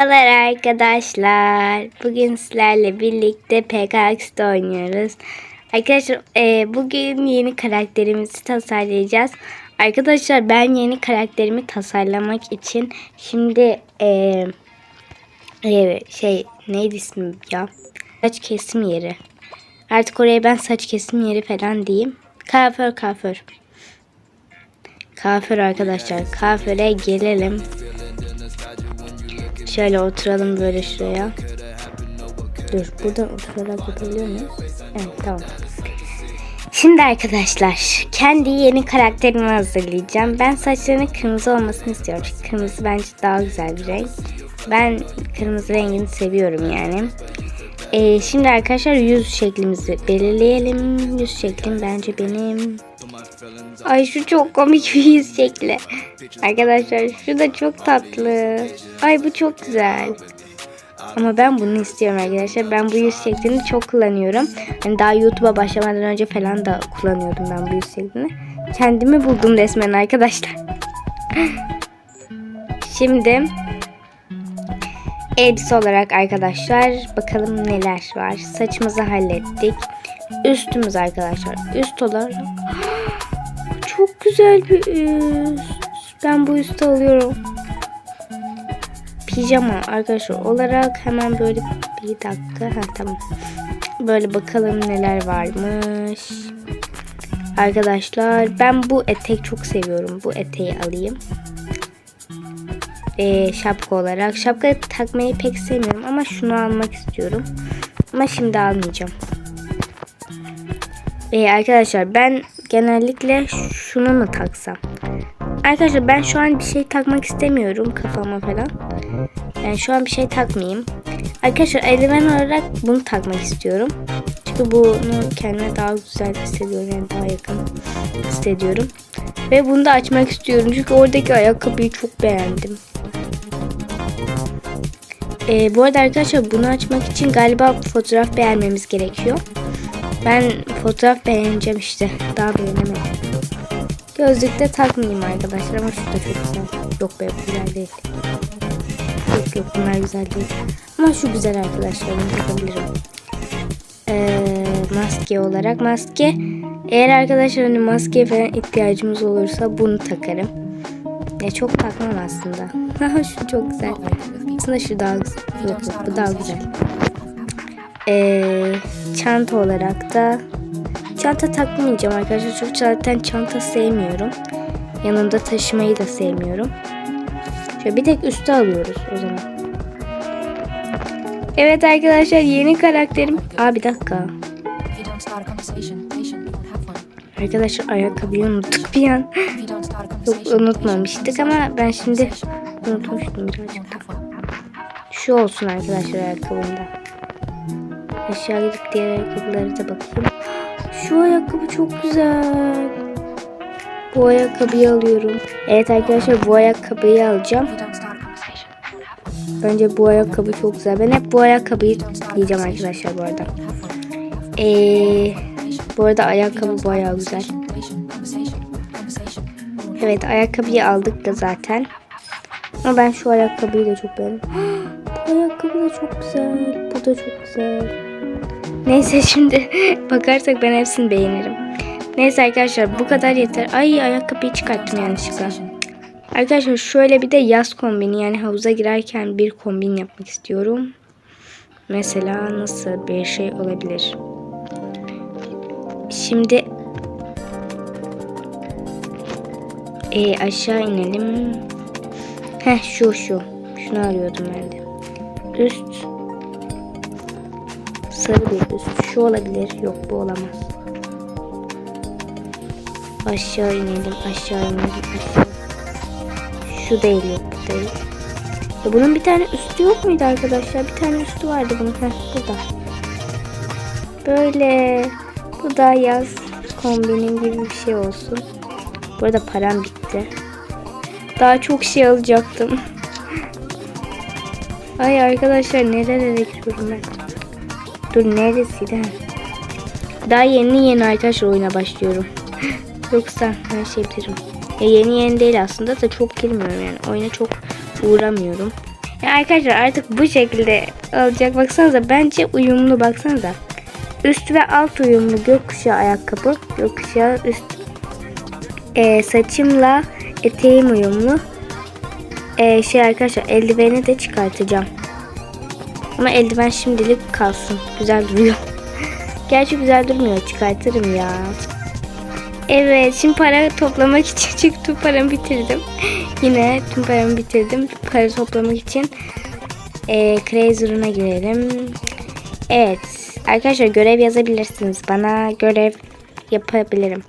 Merhabalar arkadaşlar. Bugün sizlerle birlikte PKX'de oynuyoruz. Arkadaşlar e, bugün yeni karakterimizi tasarlayacağız. Arkadaşlar ben yeni karakterimi tasarlamak için şimdi e, e, şey neydi ismi ya? Saç kesim yeri. Artık oraya ben saç kesim yeri falan diyeyim. Kaför kaför. Kaför arkadaşlar. Kaföre gelelim. Şöyle oturalım böyle şuraya. Dur buradan oturarak yapabiliyor muyuz? Evet tamam. Şimdi arkadaşlar kendi yeni karakterimi hazırlayacağım. Ben saçlarının kırmızı olmasını istiyorum. Çünkü kırmızı bence daha güzel bir renk. Ben kırmızı rengini seviyorum yani. Ee, şimdi arkadaşlar yüz şeklimizi belirleyelim. Yüz şeklim bence benim. Ay şu çok komik bir yüz şekli. Arkadaşlar şu da çok tatlı. Ay bu çok güzel. Ama ben bunu istiyorum arkadaşlar. Ben bu yüz şeklini çok kullanıyorum. Hani daha YouTube'a başlamadan önce falan da kullanıyordum ben bu yüz şeklini. Kendimi buldum resmen arkadaşlar. Şimdi elbise olarak arkadaşlar bakalım neler var. Saçımızı hallettik. Üstümüz arkadaşlar. Üst olarak çok güzel bir üst. Ben bu üstü alıyorum. Pijama arkadaşlar olarak hemen böyle bir dakika. Ha tamam. Böyle bakalım neler varmış. Arkadaşlar ben bu etek çok seviyorum. Bu eteği alayım. Ee, şapka olarak. Şapka takmayı pek sevmiyorum ama şunu almak istiyorum. Ama şimdi almayacağım. Ee, arkadaşlar ben genellikle şunu mu taksam? Arkadaşlar ben şu an bir şey takmak istemiyorum kafama falan. Yani şu an bir şey takmayayım. Arkadaşlar eldiven olarak bunu takmak istiyorum. Çünkü bunu kendime daha güzel hissediyorum. Yani daha yakın hissediyorum. Ve bunu da açmak istiyorum. Çünkü oradaki ayakkabıyı çok beğendim. Ee, bu arada arkadaşlar bunu açmak için galiba fotoğraf beğenmemiz gerekiyor. Ben fotoğraf beğeneceğim işte. Daha beğenemedim. Gözlükte takmayayım arkadaşlar ama şu da çok güzel. Yok be güzel değil. Yok yok bunlar güzel değil. Ama şu güzel arkadaşlar bunu takabilirim. Ee, maske olarak maske. Eğer arkadaşlar hani maskeye falan ihtiyacımız olursa bunu takarım. Ya çok takmam aslında. şu çok güzel. Aslında şu daha güzel. Yok yok bu daha güzel. Ee, çanta olarak da çanta takmayacağım arkadaşlar. Çünkü zaten çanta sevmiyorum. Yanımda taşımayı da sevmiyorum. Şöyle bir tek üstü alıyoruz o zaman. Evet arkadaşlar yeni karakterim. Aa bir dakika. Arkadaşlar ayakkabıyı unuttuk bir an. Yok unutmamıştık ama ben şimdi unutmuştum birazcık. Şu olsun arkadaşlar ayakkabımda. Aşağı gidip diğer ayakkabılara da bakayım. Şu ayakkabı çok güzel. Bu ayakkabıyı alıyorum. Evet arkadaşlar bu ayakkabıyı alacağım. Bence bu ayakkabı çok güzel. Ben hep bu ayakkabıyı giyeceğim arkadaşlar bu arada. Ee, bu arada ayakkabı bayağı güzel. Evet ayakkabıyı aldık da zaten. Ama ben şu ayakkabıyı da çok beğendim. Bu ayakkabı da çok güzel. Bu da çok güzel. Neyse şimdi bakarsak ben hepsini beğenirim. Neyse arkadaşlar bu kadar yeter. Ay ayakkabıyı çıkarttım yanlışlıkla. Arkadaşlar şöyle bir de yaz kombini yani havuza girerken bir kombin yapmak istiyorum. Mesela nasıl bir şey olabilir? Şimdi e, aşağı inelim. Heh şu şu. Şunu arıyordum ben de. Üst. Sarı bir. Şu olabilir. Yok bu olamaz. Aşağı inelim. Aşağı inelim. Aşağı. Şu değil yok bu değil. Ya bunun bir tane üstü yok muydu arkadaşlar? Bir tane üstü vardı bunun. Heh burada. Böyle. Bu da yaz kombinin gibi bir şey olsun. Bu arada param bitti. Daha çok şey alacaktım. Ay arkadaşlar nerelere gidiyorum ben? Dur neresiydi? Ha. Daha yeni yeni arkadaşlar oyuna başlıyorum. Yoksa her şey bilirim. Ya yeni yeni değil aslında da çok girmiyorum yani. Oyuna çok uğramıyorum. Ya arkadaşlar artık bu şekilde olacak. Baksanıza bence uyumlu baksanıza. Üst ve alt uyumlu gökkuşağı ayakkabı. Gökkuşağı üst e, saçımla eteğim uyumlu. E, şey arkadaşlar eldiveni de çıkartacağım. Ama eldiven şimdilik kalsın. Güzel duruyor. Gerçi güzel durmuyor. Çıkartırım ya. Evet şimdi para toplamak için çünkü tüm paramı bitirdim. Yine tüm paramı bitirdim. Para toplamak için e, Crazy Room'a girelim. Evet arkadaşlar görev yazabilirsiniz. Bana görev yapabilirim.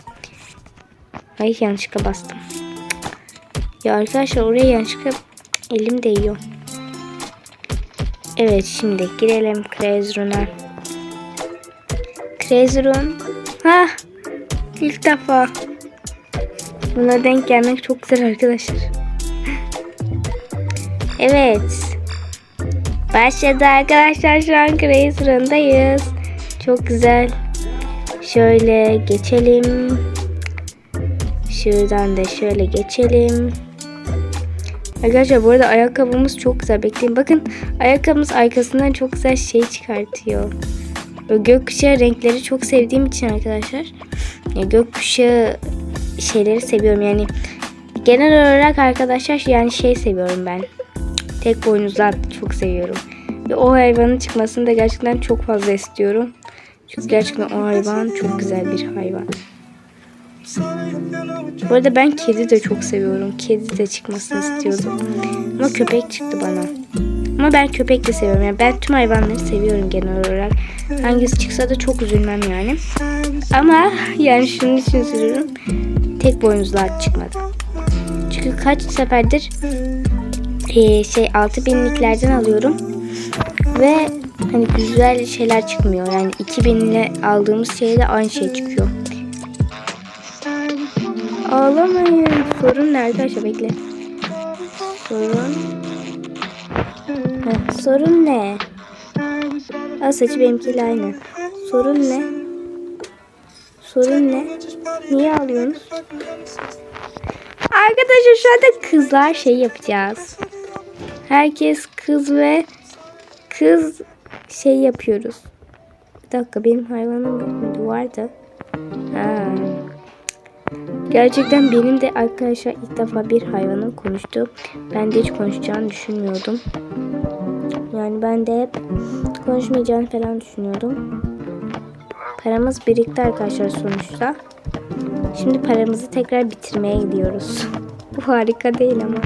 Ay yanlışlıkla bastım. Ya arkadaşlar oraya yanlışlıkla elim değiyor. Evet şimdi girelim. Crazy Room. Hah İlk defa. Buna denk gelmek çok güzel arkadaşlar. Evet. Başladı arkadaşlar şu an Crazy Run'dayız. Çok güzel. Şöyle geçelim. Şuradan da şöyle geçelim. Arkadaşlar bu arada ayakkabımız çok güzel. Bekleyin bakın ayakkabımız arkasından çok güzel şey çıkartıyor. Böyle gökkuşağı renkleri çok sevdiğim için arkadaşlar. Ya gökkuşağı şeyleri seviyorum yani. Genel olarak arkadaşlar yani şey seviyorum ben. Tek boynuzlu at çok seviyorum. Ve o hayvanın çıkmasını da gerçekten çok fazla istiyorum. Çünkü gerçekten o hayvan çok güzel bir hayvan. Bu arada ben kedi de çok seviyorum. Kedi de çıkmasını istiyordum. Ama köpek çıktı bana. Ama ben köpek de seviyorum. Yani ben tüm hayvanları seviyorum genel olarak. Hangisi çıksa da çok üzülmem yani. Ama yani şunun için üzülürüm. Tek boynuzlu çıkmadı. Çünkü kaç seferdir eee, şey 6000'liklerden alıyorum. Ve hani güzel şeyler çıkmıyor. Yani 2000 ile aldığımız şeyde aynı şey çıkıyor. Ağlamayın. Sorun ne arkadaşlar bekle. Sorun. Heh, sorun ne? Aa, saçı benimkiyle aynı. Sorun ne? Sorun ne? Niye ağlıyorsunuz? Arkadaşlar şu anda kızlar şey yapacağız. Herkes kız ve kız şey yapıyoruz. Bir dakika benim hayvanım yok muydu? Gerçekten benim de arkadaşlar ilk defa bir hayvanım konuştu. Ben de hiç konuşacağını düşünmüyordum. Yani ben de hep konuşmayacağını falan düşünüyordum. Paramız birikti arkadaşlar sonuçta. Şimdi paramızı tekrar bitirmeye gidiyoruz. Bu harika değil ama.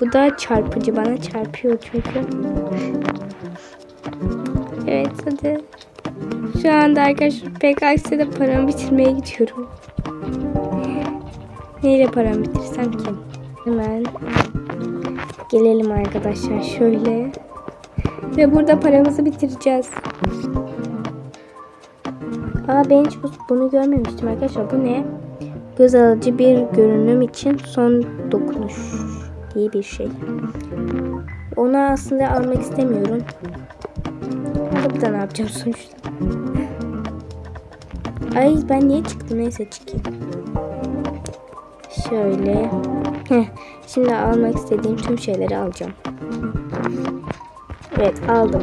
Bu da çarpıcı bana çarpıyor çünkü. Evet hadi. Şu anda arkadaşlar PKX'de paramı bitirmeye gidiyorum. Neyle paramı bitirsem ki? Hemen gelelim arkadaşlar şöyle. Ve burada paramızı bitireceğiz. Aa ben hiç bu- bunu görmemiştim arkadaşlar. Bu ne? Göz alıcı bir görünüm için son dokunuş diye bir şey. Onu aslında almak istemiyorum. Alıp da ne yapacağım sonuçta? Ay ben niye çıktım? Neyse çıkayım. Şöyle. Şimdi almak istediğim tüm şeyleri alacağım. Evet aldım.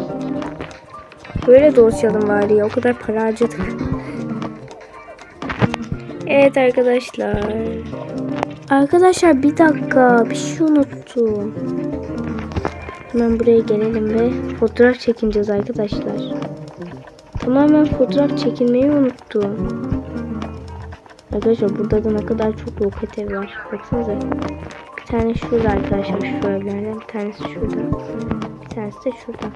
Böyle dolaşalım bari ya. O kadar para harcadık. Evet arkadaşlar. Arkadaşlar bir dakika. Bir şey unuttum. Hemen buraya gelelim ve fotoğraf çekineceğiz arkadaşlar. Tamamen fotoğraf çekilmeyi unuttum. Arkadaşlar burada da ne kadar çok roket ev var. Baksanıza. Bir tane şurada arkadaşlar şu evlerden. Bir tanesi şurada. Bir tanesi de şurada.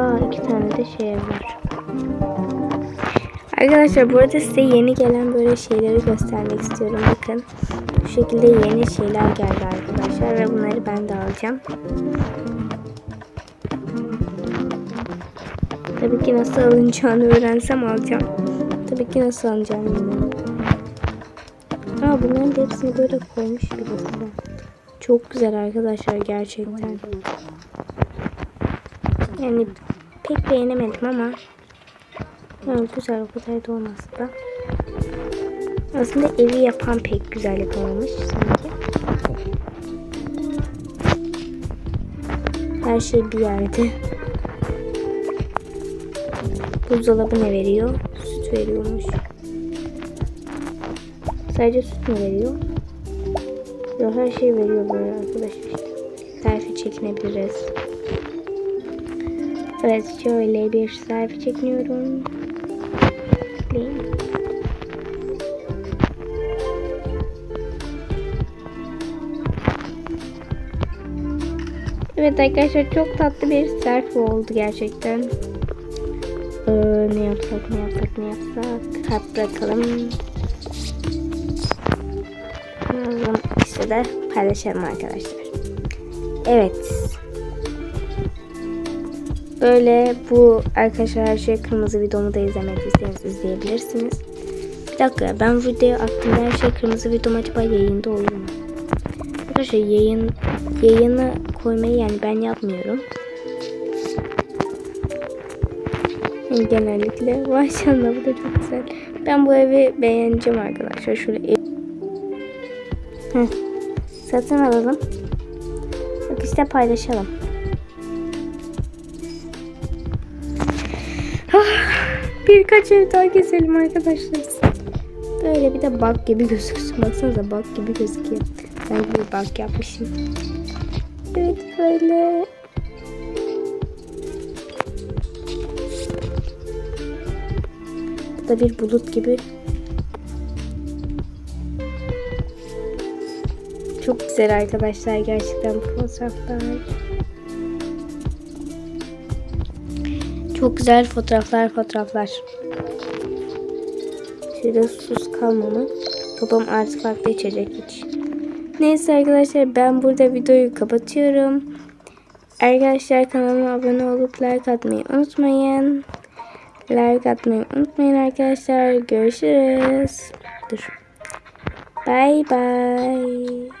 Aa iki tane de şey var. Arkadaşlar bu arada size yeni gelen böyle şeyleri göstermek istiyorum. Bakın bu şekilde yeni şeyler geldi arkadaşlar ve bunları ben de alacağım. Tabii ki nasıl alınacağını öğrensem alacağım. Tabii ki nasıl alacağını bilmiyorum. Aa bunların hepsini böyle koymuş birisi. Çok güzel arkadaşlar gerçekten. Yani pek beğenemedim ama yani güzel o kadar da olmasa da. Aslında evi yapan pek güzel yapamamış sanki. Her şey bir yerde. Buzdolabı ne veriyor? Süt veriyormuş. Sadece süt mü veriyor? Yok her şey veriyor böyle arkadaşlar. Selfie çekinebiliriz. Evet şöyle bir selfie çekiniyorum. Değil. Evet arkadaşlar çok tatlı bir selfie oldu gerçekten. Ee, ne yapsak ne yapsak ne yapsak. Kalp bırakalım. Yazalım. İşte de paylaşalım arkadaşlar. Evet. Böyle bu arkadaşlar her şey kırmızı videomu da izlemediyseniz izleyebilirsiniz. Bir dakika ben videoyu attım her şey kırmızı videom acaba yayında oluyor mu? Arkadaşlar yayın yayını koymayı yani ben yapmıyorum. Genellikle maşallah bu da çok güzel. Ben bu evi beğeneceğim arkadaşlar. Şöyle ev... Heh. Satın alalım. Bak işte paylaşalım. Birkaç ev daha gezelim arkadaşlar. Böyle bir de bak gibi gözüksün. Baksanıza bak gibi gözüküyor. Ben bir bak yapmışım. Evet böyle. Bu da bir bulut gibi. Çok güzel arkadaşlar gerçekten bu fotoğraflar. Çok güzel fotoğraflar fotoğraflar. Şöyle sus kalmama. Babam artık farklı içecek iç. Neyse arkadaşlar ben burada videoyu kapatıyorum. Arkadaşlar kanalıma abone olup like atmayı unutmayın. Like atmayı unutmayın arkadaşlar. Görüşürüz. Dur. Bye bye.